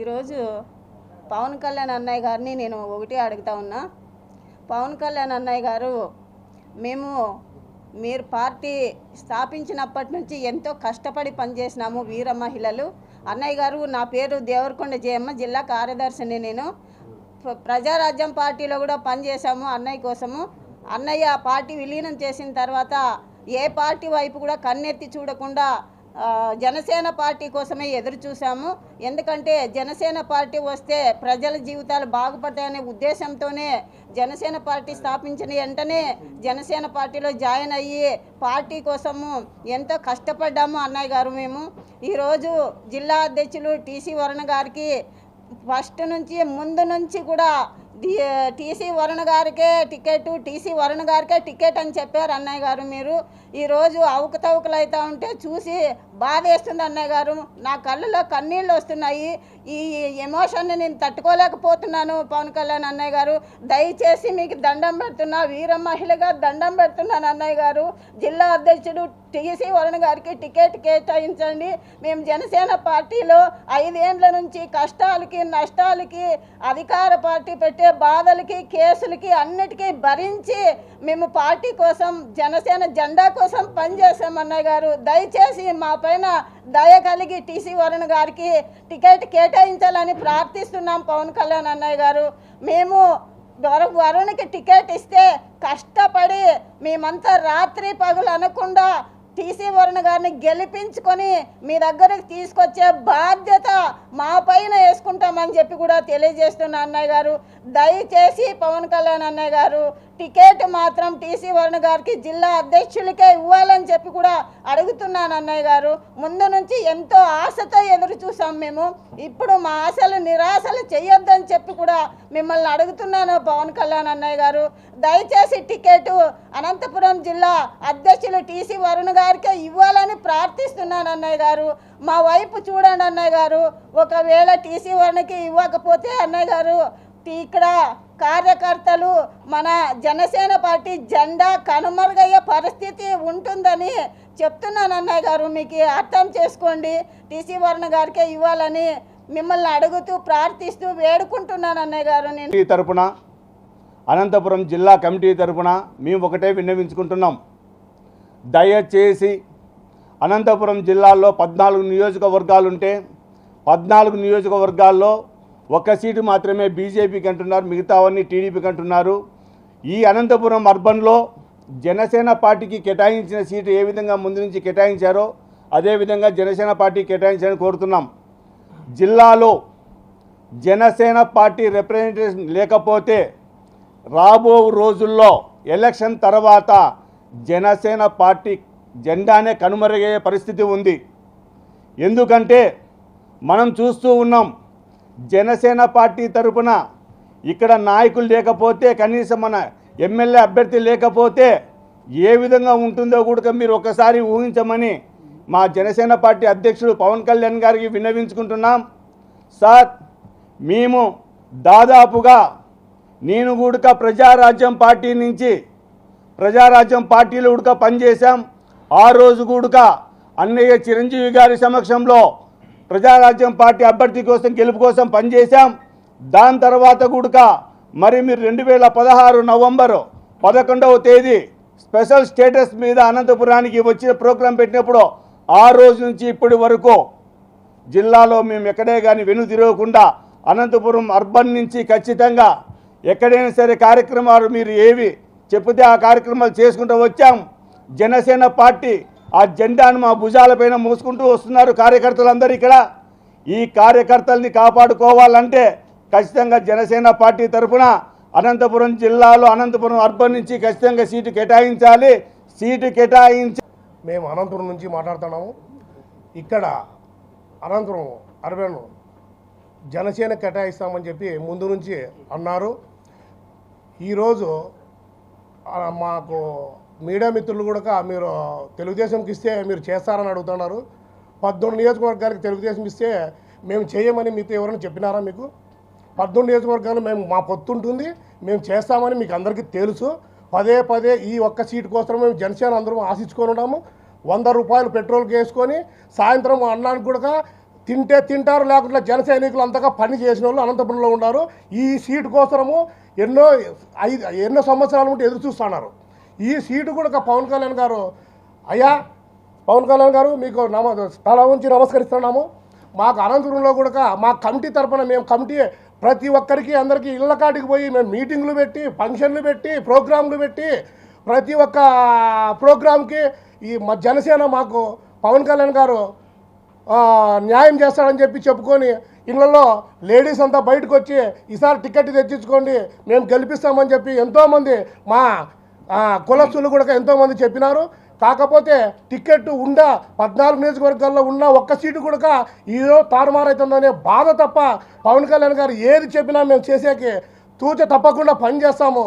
ఈరోజు పవన్ కళ్యాణ్ అన్నయ్య గారిని నేను ఒకటి అడుగుతా ఉన్నా. పవన్ కళ్యాణ్ అన్నయ్య గారు మేము మీరు పార్టీ స్థాపించినప్పటి నుంచి ఎంతో కష్టపడి పనిచేసినాము వీర మహిళలు. అన్నయ్య గారు నా పేరు దేవరకొండ జయమ్మ జిల్లా కార్యదర్శిని నేను. ప్రజారాజ్యం పార్టీలో కూడా పనిచేశాము అన్నయ్య కోసము. అన్నయ్య పార్టీ విలీనం చేసిన తర్వాత ఏ పార్టీ వైపు కూడా కన్నెత్తి చూడకుండా జనసేన పార్టీ కోసమే ఎదురు చూసాము ఎందుకంటే జనసేన పార్టీ వస్తే ప్రజల జీవితాలు బాగుపడతాయనే ఉద్దేశంతోనే జనసేన పార్టీ స్థాపించిన వెంటనే జనసేన పార్టీలో జాయిన్ అయ్యి పార్టీ కోసము ఎంతో కష్టపడ్డాము అన్నయ్య గారు మేము. ఈరోజు జిల్లా అధ్యక్షులు టీసీ వరుణ గారికి ఫస్ట్ నుంచి ముందు నుంచి కూడా టీసీ వరుణ గారికే టికెట్ టీసీ వరుణ గారికే టికెట్ అని చెప్పారు అన్నయ్య గారు మీరు. ఈరోజు అవకతవకలు అవుతూ ఉంటే చూసి బాధ వేస్తుంది అన్నయ్య గారు. నా కళ్ళలో కన్నీళ్ళు వస్తున్నాయి. ఈ ఎమోషన్ని నేను తట్టుకోలేకపోతున్నాను పవన్ కళ్యాణ్ అన్నయ్య గారు. దయచేసి మీకు దండం పెడుతున్నా వీర మహిళగా దండం పెడుతున్నాను అన్నయ్య గారు. జిల్లా అధ్యక్షుడు టీసీ వరుణ గారికి టికెట్ కేటాయించండి. మేము జనసేన పార్టీలో ఐదేండ్ల నుంచి కష్టాలకి నష్టాలకి అధికార పార్టీ పెట్టే బాధలకి కేసులకి అన్నిటికీ భరించి మేము పార్టీ కోసం జనసేన జెండా కోసం పనిచేసాం అన్నయ్య గారు. దయచేసి మా పైన దయ కలిగి టీసీ వరుణ్ గారికి టికెట్ కేటాయించాలని ప్రార్థిస్తున్నాం పవన్ కళ్యాణ్ అన్నయ్య గారు. మేము వరు వరుణ్కి టికెట్ ఇస్తే కష్టపడి మేమంతా రాత్రి పగులు అనకుండా టీసీ వరుణ్ గారిని గెలిపించుకొని మీ దగ్గరకు తీసుకొచ్చే బాధ్యత మా పైన వేసుకుంటామని చెప్పి కూడా తెలియజేస్తున్నా అన్నయ్య గారు. దయచేసి పవన్ కళ్యాణ్ అన్నయ్య గారు టికెట్ మాత్రం టీసీ వరుణ్ గారికి జిల్లా అధ్యక్షులకే ఇవ్వాలని చెప్పి కూడా అడుగుతున్నాను అన్నయ్య గారు. ముందు నుంచి ఎంతో ఆశతో ఎదురు చూసాం మేము. ఇప్పుడు మా ఆశలు నిరాశలు చేయొద్దని చెప్పి కూడా మిమ్మల్ని అడుగుతున్నాను పవన్ కళ్యాణ్ అన్నయ్య గారు. దయచేసి టికెట్ అనంతపురం జిల్లా అధ్యక్షులు టీసీ వరుణ్ గారికే ఇవ్వాలని ప్రార్థిస్తున్నాను అన్నయ్య గారు. మా వైపు చూడండి అన్నయ్య గారు. ఒకవేళ టీసీ వరుణ్కి ఇవ్వకపోతే అన్నయ్య గారు ఇక్కడ కార్యకర్తలు మన జనసేన పార్టీ జెండా కనుమరుగయ్యే పరిస్థితి ఉంటుందని చెప్తున్నాను అన్నయ్య గారు. మీకు అర్థం చేసుకోండి. టీసీ వర్ణ గారికే ఇవ్వాలని మిమ్మల్ని అడుగుతూ ప్రార్థిస్తూ వేడుకుంటున్నాను అన్నయ్య గారు. నేను కమిటీ తరపున అనంతపురం జిల్లా కమిటీ తరపున మేము ఒకటే విన్నవించుకుంటున్నాం. దయచేసి అనంతపురం జిల్లాలో పద్నాలుగు నియోజకవర్గాలుంటే పద్నాలుగు నియోజకవర్గాల్లో ఒక్క సీటు మాత్రమే బీజేపీకి అంటున్నారు మిగతావన్నీ టీడీపీకి అంటున్నారు. ఈ అనంతపురం అర్బన్లో జనసేన పార్టీకి కేటాయించిన సీటు ఏ విధంగా ముందు నుంచి కేటాయించారో అదేవిధంగా జనసేన పార్టీ కేటాయించాలని కోరుతున్నాం. జిల్లాలో జనసేన పార్టీ రిప్రజెంటేషన్ లేకపోతే రాబో రోజుల్లో ఎలక్షన్ తర్వాత జనసేన పార్టీ జెండానే కనుమరుగయ్యే పరిస్థితి ఉంది. ఎందుకంటే మనం చూస్తూ ఉన్నాం జనసేన పార్టీ తరపున ఇక్కడ నాయకులు లేకపోతే కనీసం మన ఎమ్మెల్యే అభ్యర్థి లేకపోతే ఏ విధంగా ఉంటుందో కూడా మీరు ఒకసారి ఊహించమని మా జనసేన పార్టీ అధ్యక్షుడు పవన్ కళ్యాణ్ గారికి విన్నవించుకుంటున్నాం. సార్ మేము దాదాపుగా నేను కూడా ప్రజారాజ్యం పార్టీ నుంచి ప్రజారాజ్యం పార్టీలో ఉడక పనిచేశాం. ఆ రోజు కూడా అన్నయ్య చిరంజీవి గారి సమక్షంలో ప్రజారాజ్యం పార్టీ అభ్యర్థి కోసం గెలుపు కోసం పనిచేశాం. దాని తర్వాత కూడా మరి మీరు రెండు వేల పదహారు నవంబరు పదకొండవ తేదీ స్పెషల్ స్టేటస్ మీద అనంతపురానికి వచ్చిన ప్రోగ్రాం పెట్టినప్పుడు ఆ రోజు నుంచి ఇప్పటి వరకు జిల్లాలో మేము ఎక్కడే కానీ వెను తిరగకుండా అనంతపురం అర్బన్ నుంచి ఖచ్చితంగా ఎక్కడైనా సరే కార్యక్రమాలు మీరు ఏవి చెప్తే ఆ కార్యక్రమాలు చేసుకుంటూ వచ్చాం. జనసేన పార్టీ ఆ జెండాను మా భుజాలపైన మోసుకుంటూ వస్తున్నారు కార్యకర్తలందరూ ఇక్కడ. ఈ కార్యకర్తల్ని కాపాడుకోవాలంటే ఖచ్చితంగా జనసేన పార్టీ తరఫున అనంతపురం జిల్లాలో అనంతపురం అర్బన్ నుంచి ఖచ్చితంగా సీటు కేటాయించాలి. సీటు కేటాయించి మేము అనంతపురం నుంచి మాట్లాడుతున్నాము. ఇక్కడ అనంతపురం అరవైను జనసేన కేటాయిస్తామని చెప్పి ముందు నుంచి అన్నారు. ఈరోజు మాకు మీడియా మిత్రులు కూడా మీరు తెలుగుదేశంకి ఇస్తే మీరు చేస్తారని అడుగుతున్నారు. పద్దెనిమిది నియోజకవర్గానికి తెలుగుదేశం ఇస్తే మేము చేయమని మీతో ఎవరైనా చెప్పినారా మీకు? పద్దెనిమిది నియోజకవర్గాలు మేము మా పొత్తు ఉంటుంది మేము చేస్తామని మీకు అందరికీ తెలుసు. పదే పదే ఈ ఒక్క సీటు కోసం మేము జనసేన అందరం ఆశించుకొని ఉన్నాము. వంద రూపాయలు పెట్రోల్కి వేసుకొని సాయంత్రం అన్నానికి కూడా తింటే తింటారు లేకుండా జన సైనికులు అంతగా పని చేసిన వాళ్ళు అనంతపురంలో ఉన్నారు. ఈ సీటు కోసము ఎన్నో ఐదు ఎన్నో సంవత్సరాల నుండి ఎదురు చూస్తున్నారు. ఈ సీటు కూడా ఒక పవన్ కళ్యాణ్ గారు. అయ్యా పవన్ కళ్యాణ్ గారు మీకు నమ స్థలం ఉంచి నమస్కరిస్తున్నాము. మాకు అనంతపురంలో కూడా మా కమిటీ తరపున మేము కమిటీ ప్రతి ఒక్కరికి అందరికీ ఇళ్ళ కాటికి పోయి మేము మీటింగ్లు పెట్టి ఫంక్షన్లు పెట్టి ప్రోగ్రాంలు పెట్టి ప్రతి ఒక్క ప్రోగ్రాంకి ఈ మా జనసేన మాకు పవన్ కళ్యాణ్ గారు న్యాయం చేస్తాడని చెప్పి చెప్పుకొని ఇళ్ళలో లేడీస్ అంతా బయటకు వచ్చి ఈసారి టికెట్ తెచ్చించుకోండి మేము గెలిపిస్తామని చెప్పి ఎంతోమంది మా కులస్తులు కూడా ఎంతోమంది చెప్పినారు. కాకపోతే టికెట్ ఉండ పద్నాలుగు నియోజకవర్గాల్లో ఉన్న ఒక్క సీటు కూడా ఈరోజు తారుమారైతుందనే బాధ తప్ప పవన్ కళ్యాణ్ గారు ఏది చెప్పినా మేము చేసేకి తూచ తప్పకుండా పని చేస్తాము.